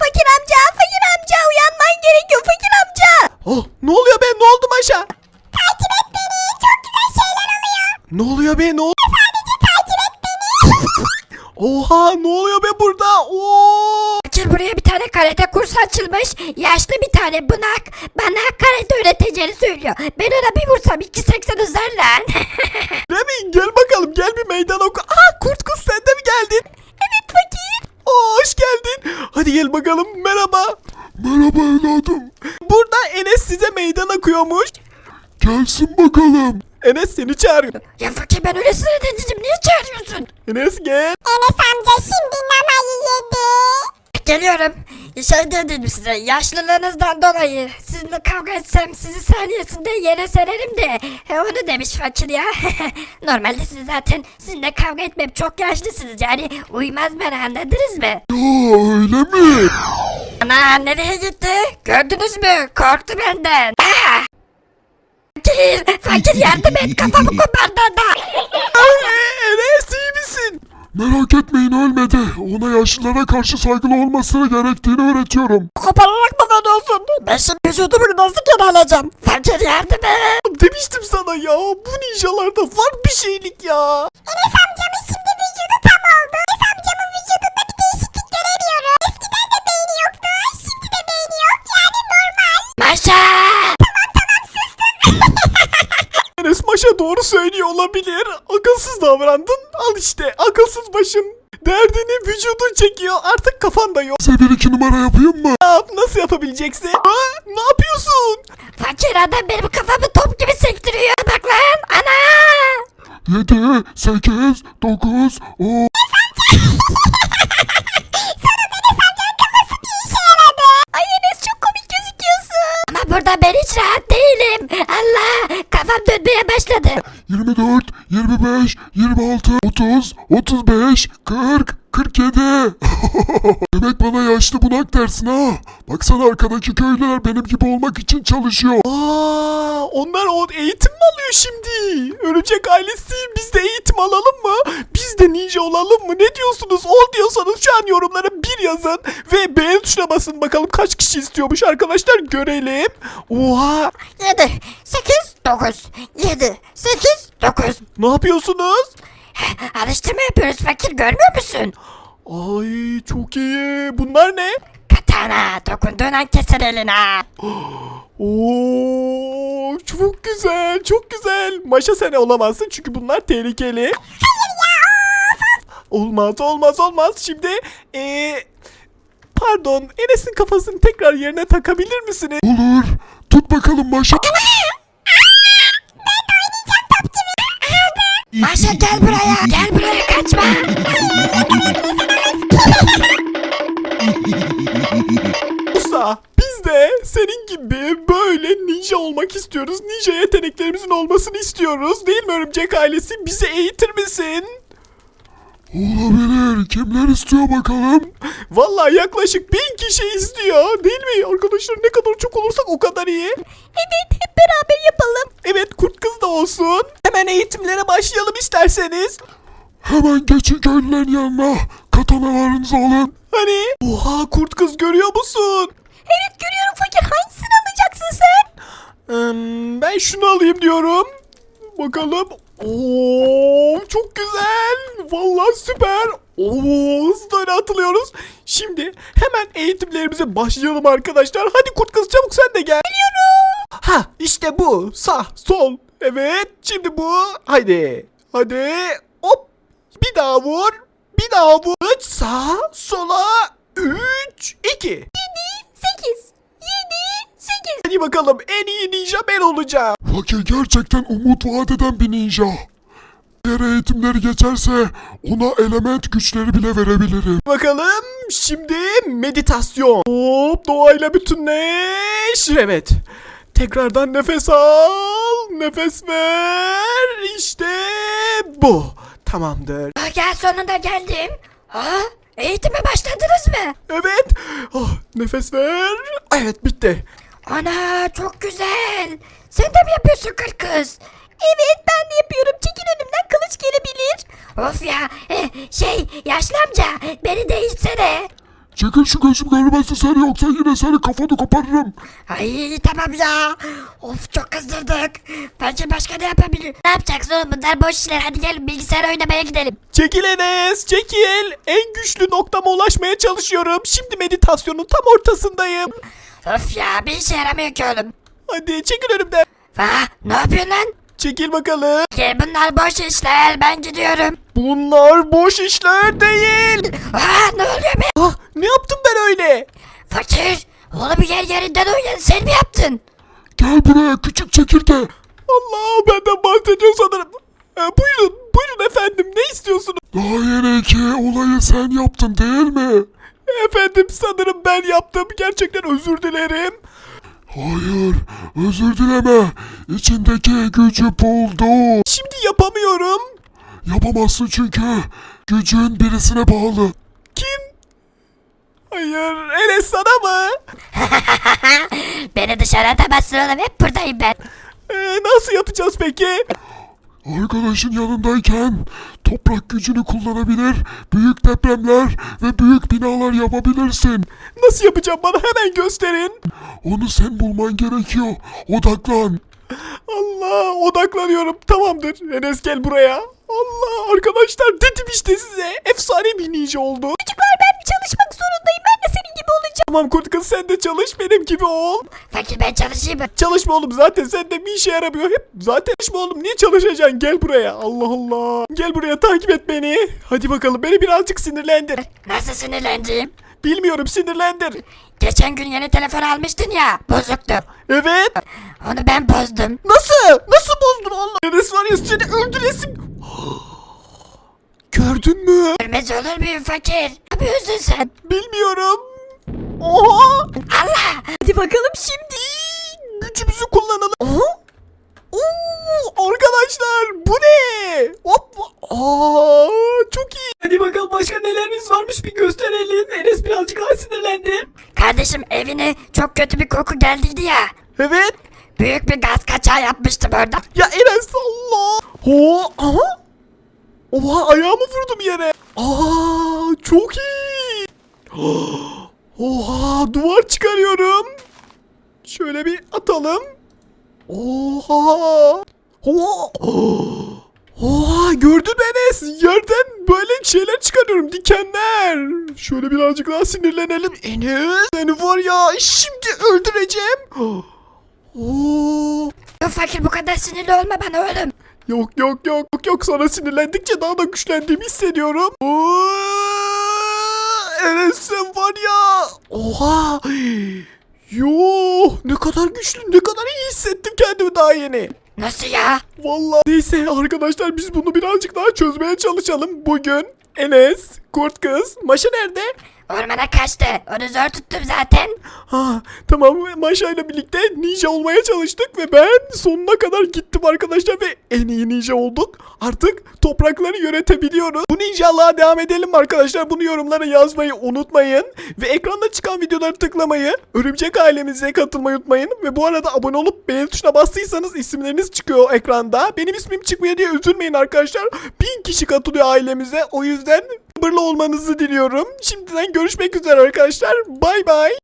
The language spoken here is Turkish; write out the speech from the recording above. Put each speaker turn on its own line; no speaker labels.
Fakir amca, fakir amca uyanman gerekiyor fakir amca.
Oh, ne oluyor be? Ne oldu Maşa?
Takip et beni. Çok güzel şeyler oluyor.
Ne oluyor be? Ne oluyor?
Sadece takip et beni.
Oha, ne oluyor be burada? Oo!
Fakir buraya bir tane karate kursu açılmış. Yaşlı bir tane bunak bana karate öğreteceğini söylüyor. Ben ona bir vursam 2.80 uzar lan.
Remi gel bakalım gel bir meydan oku. Aa kurt kız geldin?
Evet fakir.
Oo hoş geldin. Hadi gel bakalım merhaba.
Merhaba evladım.
Burada Enes size meydan okuyormuş.
Gelsin bakalım.
Enes seni çağırıyor.
ya fakir ben öyle sinir edicim niye çağırıyorsun?
Enes gel.
Enes amca şimdi namayı yedi.
Geliyorum. Şey dedim size yaşlılığınızdan dolayı sizinle kavga etsem sizi saniyesinde yere sererim de he, onu demiş fakir ya. Normalde siz zaten sizinle kavga etmem çok yaşlısınız yani uymaz bana anladınız mı?
Ya öyle mi?
Ana nereye gitti? Gördünüz mü? Korktu benden. Ah! Fakir, fakir yardım et kafamı kopardı.
Ay, Enes iyi misin?
Merak etmeyin ölmedi. Ona yaşlılara karşı saygılı olmasını gerektiğini öğretiyorum.
Kopararak mı veriyorsun? Ben şimdi vücudumu nasıl geri alacağım? Fakir yardım et.
Demiştim sana ya. Bu ninjalarda var bir şeylik ya.
Enes amcamın şimdi vücudu tam oldu. Enes amcamın vücudunda bir değişiklik göremiyorum. Eskiden de beyni yoktu. Şimdi de beyni yok. Yani normal.
Maşa!
Maşa doğru söylüyor olabilir. Akılsız davrandın. Al işte akılsız başın. Derdini vücudun çekiyor. Artık kafan da yok.
Bir iki numara yapayım mı?
Ne yap? Nasıl yapabileceksin? Ha? Ne yapıyorsun?
Fakir adam benim kafamı top gibi sektiriyor. Bak lan ana!
7, 8, 9, 10.
Ay Enes çok komik gözüküyorsun.
Ama burada ben hiç rahat değilim. Allah! Başladı.
24, 25, 26, 30, 35, 40, 47. Demek bana yaşlı bunak dersin ha. Baksana arkadaki köylüler benim gibi olmak için çalışıyor.
Aa, onlar o eğitim mi alıyor şimdi? Örümcek ailesi biz de eğitim alalım mı? Biz olalım mı? Ne diyorsunuz? Ol diyorsanız şu an yorumlara bir yazın ve beğen tuşuna basın bakalım kaç kişi istiyormuş arkadaşlar görelim. Oha
7, 8, 9, 7, 8, 9.
ne yapıyorsunuz?
Alıştırma yapıyoruz fakir görmüyor musun?
Ay çok iyi. Bunlar ne?
Katana dokunduğun an keser eline.
Oo çok güzel, çok güzel. Maşa sen olamazsın çünkü bunlar tehlikeli. Olmaz, olmaz, olmaz. Şimdi eee pardon, Enes'in kafasını tekrar yerine takabilir misiniz?
Olur. Tut bakalım başa.
Maşa gel buraya gel buraya kaçma.
Usta, biz de senin gibi böyle ninja olmak istiyoruz. Ninja yeteneklerimizin olmasını istiyoruz. Değil mi örümcek ailesi? Bizi eğitir misin?
Olabilir. Kimler istiyor bakalım?
Vallahi yaklaşık bin kişi istiyor. Değil mi? Arkadaşlar ne kadar çok olursak o kadar iyi.
Evet hep beraber yapalım.
Evet kurt kız da olsun. Hemen eğitimlere başlayalım isterseniz.
Hemen geçin köylülerin yanına. Katanalarınızı alın.
Hani? Oha kurt kız görüyor musun?
Evet görüyorum fakir hangisini alacaksın sen?
Hmm, ben şunu alayım diyorum. Bakalım. Oo çok güzel. Vallahi süper. Oo hızla atılıyoruz. Şimdi hemen eğitimlerimize başlayalım arkadaşlar. Hadi kurt kız çabuk sen de gel. Geliyorum. Ha işte bu. Sağ sol. Evet şimdi bu. Haydi. Hadi. Hop. Bir daha vur. Bir daha vur. Sağ sola. 3 2
7, 8, 7, 8.
Hadi bakalım en iyi ninja ben olacağım.
Fakir gerçekten umut vaat eden bir ninja. Diğer eğitimleri geçerse ona element güçleri bile verebilirim.
Bakalım şimdi meditasyon. Hop doğayla bütünleş. Evet. Tekrardan nefes al. Nefes ver. İşte bu. Tamamdır.
Ah, gel sonunda geldim. Ha? Eğitime başladınız mı?
Evet. Oh, nefes ver. Evet bitti.
Ana çok güzel. Sen de mi yapıyorsun kır kız? Evet ben de yapıyorum. Çekil önümden kılıç gelebilir. Of ya eh, şey yaşlı amca beni değişsene.
Çekil şu gözüm görmesin seni yoksa yine seni kafanı koparırım.
Ay tamam ya. Of çok kızdırdık. Bence başka ne yapabilir? Ne yapacaksın oğlum bunlar boş işler. Hadi gel bilgisayar oynamaya gidelim.
Çekil Enes çekil. En güçlü noktama ulaşmaya çalışıyorum. Şimdi meditasyonun tam ortasındayım.
Of ya bir işe yaramıyor ki oğlum.
Hadi çekil önümden.
Ha ne yapıyorsun lan?
Çekil bakalım.
Gel bunlar boş işler ben gidiyorum.
Bunlar boş işler değil.
Aa ne oluyor be?
Ah, ne yaptım ben öyle?
Fakir. Oğlum yer yerinden oynadı sen mi yaptın?
Gel buraya küçük çekirge.
Allah benden bahsediyor sanırım. Ee, buyurun, buyurun efendim. Ne istiyorsunuz?
Daha yeni ki olayı sen yaptın değil mi?
Efendim sanırım ben yaptım. Gerçekten özür dilerim.
Hayır özür dileme. İçindeki gücü buldu.
Şimdi yapamıyorum.
Yapamazsın çünkü gücün birisine bağlı.
Kim? Hayır, Enes sana mı?
Beni dışarı atamazsın oğlum hep buradayım ben.
Ee, nasıl yapacağız peki?
Arkadaşın yanındayken toprak gücünü kullanabilir, büyük depremler ve büyük binalar yapabilirsin.
Nasıl yapacağım bana hemen gösterin.
Onu sen bulman gerekiyor. Odaklan.
Allah odaklanıyorum. Tamamdır. Enes gel buraya. Allah arkadaşlar dedim işte size. Efsane bir ninja oldu.
Çocuklar ben çalışmak zorundayım. Ben olacağım.
Tamam kurt kız sen de çalış benim gibi ol.
Fakir ben çalışayım mı?
Çalışma oğlum zaten sende bir işe yaramıyor. Hep zaten çalışma oğlum niye çalışacaksın? Gel buraya. Allah Allah. Gel buraya takip et beni. Hadi bakalım beni birazcık sinirlendir.
Nasıl sinirlendiğim?
Bilmiyorum sinirlendir.
Geçen gün yeni telefon almıştın ya. Bozuktu.
Evet.
Onu ben bozdum.
Nasıl? Nasıl bozdun Allah? Enes var ya seni öldüresim. Gördün mü?
Görmez olur muyum fakir? Ne yapıyorsun sen?
Bilmiyorum. Oha.
Allah! Hadi bakalım şimdi.
Gücümüzü kullanalım. Aha. Oo, arkadaşlar bu ne? Hop. Aa, çok iyi. Hadi bakalım başka neleriniz varmış bir gösterelim. Enes birazcık daha sinirlendi.
Kardeşim evine çok kötü bir koku geldiydi ya.
Evet.
Büyük bir gaz kaçağı yapmıştım orada.
Ya Enes Allah. Ho, aha. Oha ayağımı vurdum yere. Aa, çok iyi. Oha duvar çıkarıyorum. Şöyle bir atalım. Oha. Oha. Oha gördün Enes? Yerden böyle şeyler çıkarıyorum dikenler. Şöyle birazcık daha sinirlenelim. Enes seni var ya şimdi öldüreceğim. Oo.
Dur fakir bu kadar sinirli olma bana oğlum.
Yok yok yok yok yok sana sinirlendikçe daha da güçlendiğimi hissediyorum. Oo, Enes sen var ya. Oha. Yo ne kadar güçlü ne kadar iyi hissettim kendimi daha yeni.
Nasıl ya?
Vallahi neyse arkadaşlar biz bunu birazcık daha çözmeye çalışalım. Bugün Enes, Kurt Kız, Maşa nerede?
Ormana kaçtı. Onu zor tuttum zaten.
Ha tamam Maşa ile birlikte ninja olmaya çalıştık ve ben sonuna kadar gittim arkadaşlar ve en iyi ninja olduk. Artık toprakları yönetebiliyoruz. Bu ninjalığa devam edelim arkadaşlar. Bunu yorumlara yazmayı unutmayın. Ve ekranda çıkan videoları tıklamayı, örümcek ailemize katılmayı unutmayın. Ve bu arada abone olup beğeni tuşuna bastıysanız isimleriniz çıkıyor ekranda. Benim ismim çıkmıyor diye üzülmeyin arkadaşlar. Bin kişi katılıyor ailemize. O yüzden sabırlı olmanızı diliyorum. Şimdiden görüşmek üzere arkadaşlar. Bay bay.